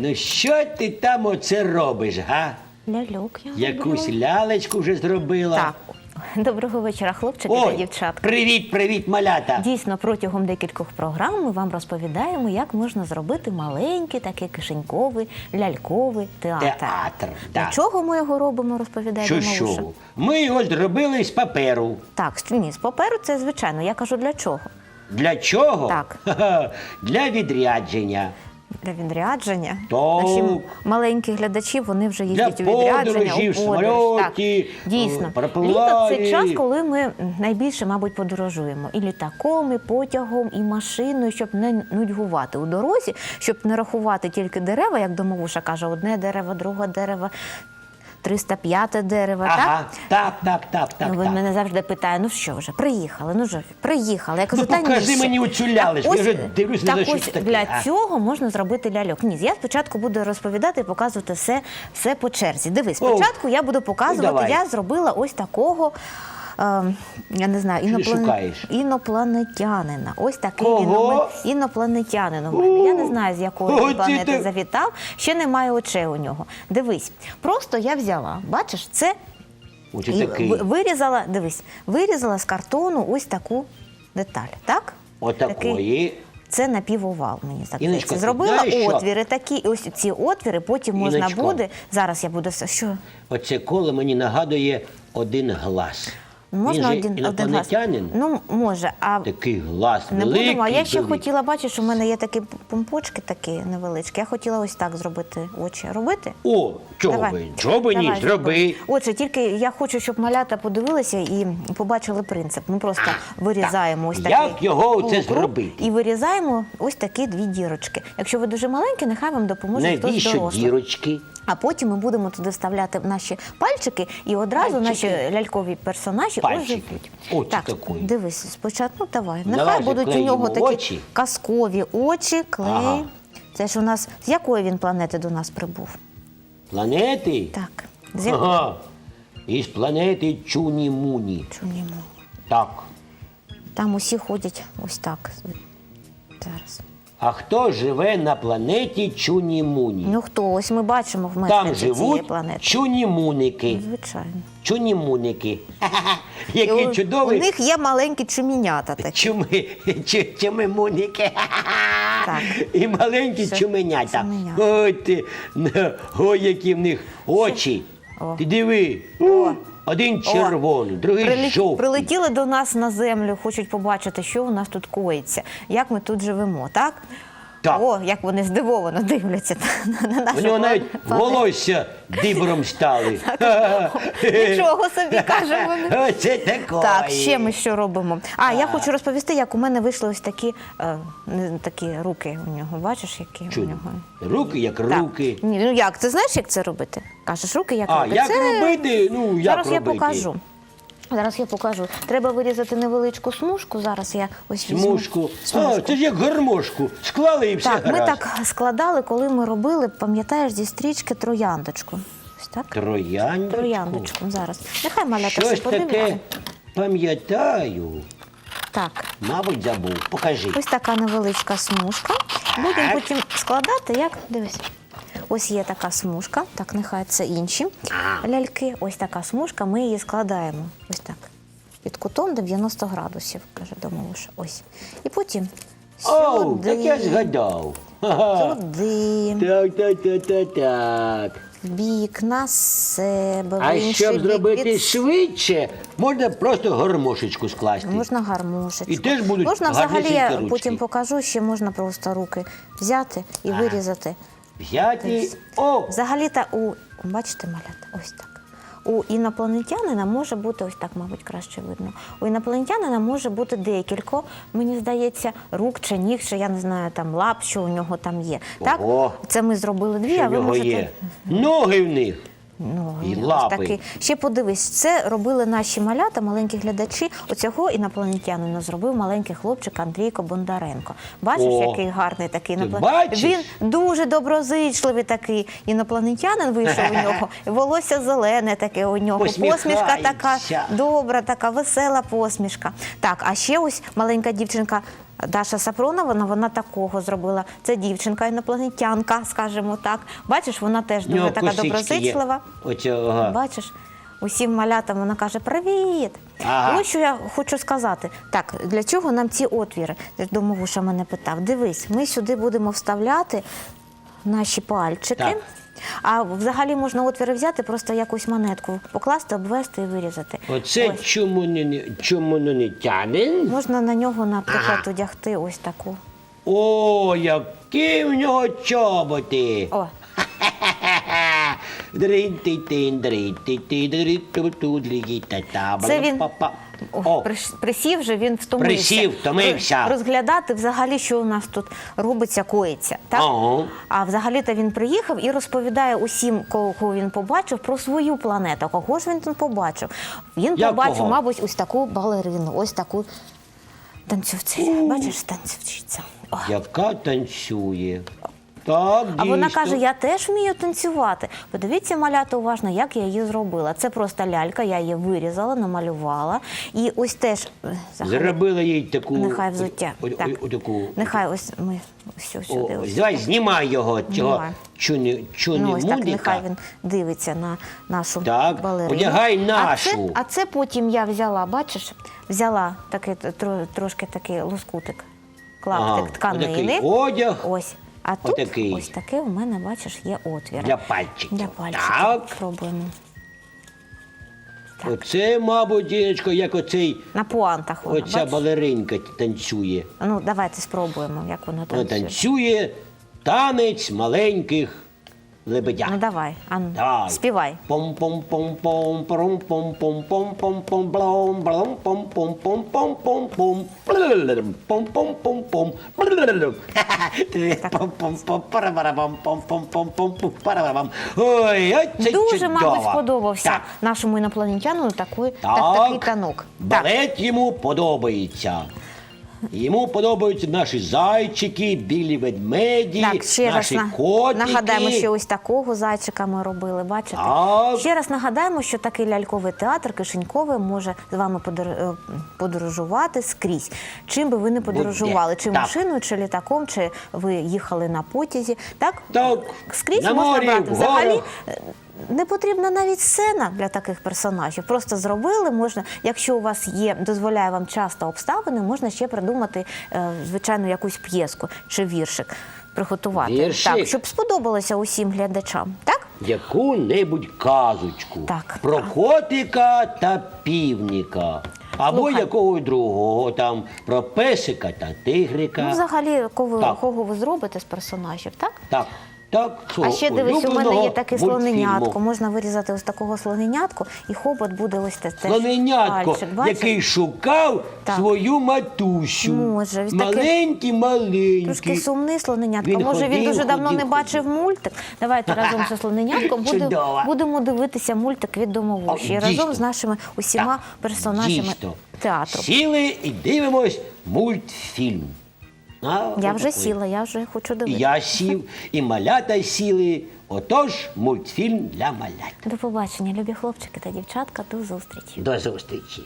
Ну що ти там оце робиш, га? Ляльок я Якусь роблю. лялечку вже зробила? Так. Доброго вечора, хлопчики та Ой, привіт, привіт, малята. Дійсно, протягом декількох програм ми вам розповідаємо, як можна зробити маленький, такий кишеньковий, ляльковий театр. Театр, Для так. чого ми його робимо, розповідаємо Що Малуша. що? Ми його зробили з паперу. Так, з- ні, з паперу це звичайно. Я кажу для чого? Для чого? Так. Ха-ха, Для відрядження. Для відрядження. Так. Наші маленькі глядачі вони вже їздять у відрядження, у подорож. Так, дійсно. е. Літо це час, коли ми найбільше, мабуть, подорожуємо. І літаком, і потягом, і машиною, щоб не нудьгувати у дорозі, щоб не рахувати тільки дерева, як домовуша каже, одне дерево, друге дерево, 305 дерево. Ага, Так? так, так, так, так. Ну, він так. мене завжди питає: ну що вже, приїхали? Ну вже приїхали. Я кажу, Ну, та ні. покажи ще». мені оцю лялечку, я вже дивлюсь, не так знаю, ось що це для а. цього можна зробити ляльок. Ні, я спочатку буду розповідати і показувати все, все по черзі. Дивись, О, спочатку я буду показувати, давай. я зробила ось такого. Я не знаю, шукаєш? інопланетянина. Ось такий Кого? інопланетянин у мене. Я не знаю, з якої О, планети ти- завітав. Ще немає очей у нього. Дивись, просто я взяла. Бачиш, це і вирізала, дивись, вирізала з картону ось таку деталь, так? Отакої. Це напівовал, мені здається. Зробила знаєш що? отвіри такі, і ось ці отвіри потім можна Іночко. буде. Зараз я буду все. Що? Оце коло мені нагадує один глаз. Можна Він же один, один глаз? інопланетянин. Ну, може, а Такий глаз не великий. будемо. А я ще великий. хотіла, бачиш, у мене є такі помпочки такі невеличкі. Я хотіла ось так зробити очі. Робити? О, чого Давай. би? Чого би ні, Давай, зроби. Отже, тільки я хочу, щоб малята подивилися і побачили принцип. Ми просто вирізаємо ось Як його оце полукруг зробити? І вирізаємо ось такі дві дірочки. Якщо ви дуже маленькі, нехай вам допоможе хтось Навіщо дірочки? А потім ми будемо туди вставляти наші пальчики, і одразу Пальчики. наші лялькові персонажі Пальчики. оживуть. Очі так, такої. дивись, спочатку ну, давай. Давай Нехай же будуть у нього такі очі. казкові очі, клей. Ага. Це ж у нас з якої він планети до нас прибув? Планети? Так, з якої? Ага. Із планети Чуні-Муні. Чунімо. Так. Там усі ходять ось так. Зараз. А хто живе на планеті Чуні-Муні? Ну хто? Ось ми бачимо в Там мешканці цієї живуть планети. чунімуники. Звичайно. Чунімуники. І Які у- чудові. У них є маленькі чумінята такі. Чуми, чу- чумимуники. Так. І маленькі Все, чуменята. чуменята. Ой, ти, ой, які в них очі. О. Ти диви. О, Один червоний, другий Прилет... жовтий. Прилетіли до нас на землю, хочуть побачити, що у нас тут коїться, як ми тут живемо, так? Так. О, як вони здивовано дивляться на, на нашу У нього навіть планету. волосся дибором стали. Нічого собі каже вони. Оце таке. Так, ще ми що робимо? А, я хочу розповісти, як у мене вийшли ось такі, е, не- такі руки у нього. Бачиш, які у Чудо. нього? Руки як Так. руки. Ні, ну як, ти знаєш, як це робити? Кажеш, руки як А, робити? як Це- робити? Ну, як Зараз робити? я покажу. Зараз я покажу. Треба вирізати невеличку смужку. Зараз я ось візьму Смужку. А, це ж як гармошку. Склали і все Так, ми так складали, коли ми робили, пам'ятаєш, зі стрічки трояндочку. Ось так? Трояндочку. Трояндочку. Зараз. Нехай малята Щось все подивляться. таке пам'ятаю. Так. Мабуть, забув. Покажи. Ось така невеличка смужка. Будемо потім складати, як дивись. Ось є така смужка, так нехай це інші ляльки. Ось така смужка, ми її складаємо. Ось кутом 90 градусів, каже домовуша. Ось. І потім Оу, сюди, так я згадав. Ха-ха. туди, Так, так, так, так, так. в бік, на себе, А інший щоб бік. зробити від- швидше, можна просто гармошечку скласти. Можна гармошечку. І теж будуть Можна взагалі, гарнесенькі я ручки. потім покажу, ще можна просто руки взяти і вирізати. Взяти. О! Взагалі-то у бачите, малята, ось так. У інопланетянина може бути ось так, мабуть, краще видно. У інопланетянина може бути декілько, мені здається, рук чи ніг, чи я не знаю, там лап, що у нього там є. Так, Ого. це ми зробили дві, Що а ви можете. є? Ноги в них. Ну, І лапи. такий. Ще подивись, це робили наші малята, маленькі глядачі. Оцього інопланетянина зробив маленький хлопчик Андрійко Бондаренко. Бачиш, О, який гарний такий інопланетянин? Він дуже доброзичливий такий інопланетянин вийшов у нього. Волосся зелене таке у нього. Посмішка така добра, така весела посмішка. Так, а ще ось маленька дівчинка Даша Сапронова, вона, вона такого зробила. Це дівчинка інопланетянка, скажімо так. Бачиш, вона теж дуже нього така косички є. доброзичлива. Оцього, ага. Бачиш, усім малятам вона каже Привіт. Ага. Ось що я хочу сказати. Так, для чого нам ці отвіри? Домовуша мене питав. Дивись, ми сюди будемо вставляти наші пальчики. Так. А взагалі можна отвіри взяти, просто якусь монетку покласти, обвести і вирізати. Оце Ось. чому не, чому тяне? Можна на нього, наприклад, Ага. одягти ось таку. О, які в нього чоботи! О, Це він- О, О, приш- присів же, він втомився. Присів, втомився. Роз- Розглядати взагалі, що у нас тут робиться, коїться. Так? Ага. А взагалі-то він приїхав і розповідає усім, кого він побачив, про свою планету. Кого ж він тут побачив? Він Як побачив, кого? мабуть, ось таку балерину, ось таку танцівцю. Бачиш, танцівчиця. О. яка танцює. Так, А вона каже: я теж вмію танцювати. Подивіться, малята уважно, як я її зробила. Це просто лялька, я її вирізала, намалювала. І ось теж е, Зробила їй таку. нехай взуття. о- о- так. о- таку, Нехай ось ми О, сюди. давай знімай його, цього чуні, чуні Ну, ось так, нехай він дивиться на нашу Так, балерину. одягай А це, а це потім я взяла, бачиш, взяла такий, трошки такий лоскутик, клаптик Ага, тканини. одяг. Ось. А тут Отакий. ось таке у мене, бачиш, є отвір. Для пальчиків. Для пальчиків. Так. Пробуємо. Так. Оце, мабуть, діночко, як оцей, На пуантах воно, оця бачиш? балеринка танцює. Ну, давайте спробуємо, як воно Вона танцює. танцює танець маленьких лебедят. Ну, давай, а ну, Давай. співай. пом пом пом пом пором пом пом пом пом пом блом блом пом пом пом пом пом пом пом пом пом пом пом пом пом парабарабам пом пом пом пом пом парабарабам. Ой, ой, це Дуже, чудово. мабуть, сподобався Так. нашому інопланетяну такий, так, Так, такий танок. Так. балет йому подобається. Йому подобаються наші зайчики, білі ведмеді, Так, ще раз наші на- котики. нагадаємо, що ось такого зайчика ми робили. Бачите? Так. Ще раз нагадаємо, що такий ляльковий театр кишеньковий може з вами е, подорожувати скрізь. Чим би ви не подорожували, чи Так. машиною, чи літаком, чи ви їхали на потязі. Так, Так, скрізь на можна морі, брати. Взагалі не потрібна навіть сцена для таких персонажів. Просто зробили. Можна, якщо у вас є, дозволяє вам часто обставини, можна ще придумати, е, звичайно, якусь п'єску чи віршик. Приготувати Віршик? так, щоб сподобалося усім глядачам. Так? Яку-небудь казочку Так. про котика та півника. Або Слухай. якогось другого там про песика та тигрика. Ну, взагалі, кого, кого ви зробите з персонажів, так? Так, так, А ще дивись, у мене є таке слоненятко. Можна вирізати ось такого слоненятку, і хобот буде ось те. Слоненятко, який шукав Так. свою матусю. Може, маленький, маленький. Трошки сумний слоненятко. Він Може, він ходив, дуже давно ходив, не бачив мультик. Давайте разом зі слоненятком будемо, будемо дивитися мультик від домовуші. О, разом з нашими усіма Так, персонажами дійсно. театру. Сіли і дивимось мультфільм. А, Я вже отакий. сіла, я вже хочу дивитися. я сів, і малята сіли. Отож, мультфільм для малят. До побачення, любі хлопчики та дівчатка. До зустрічі. До зустрічі.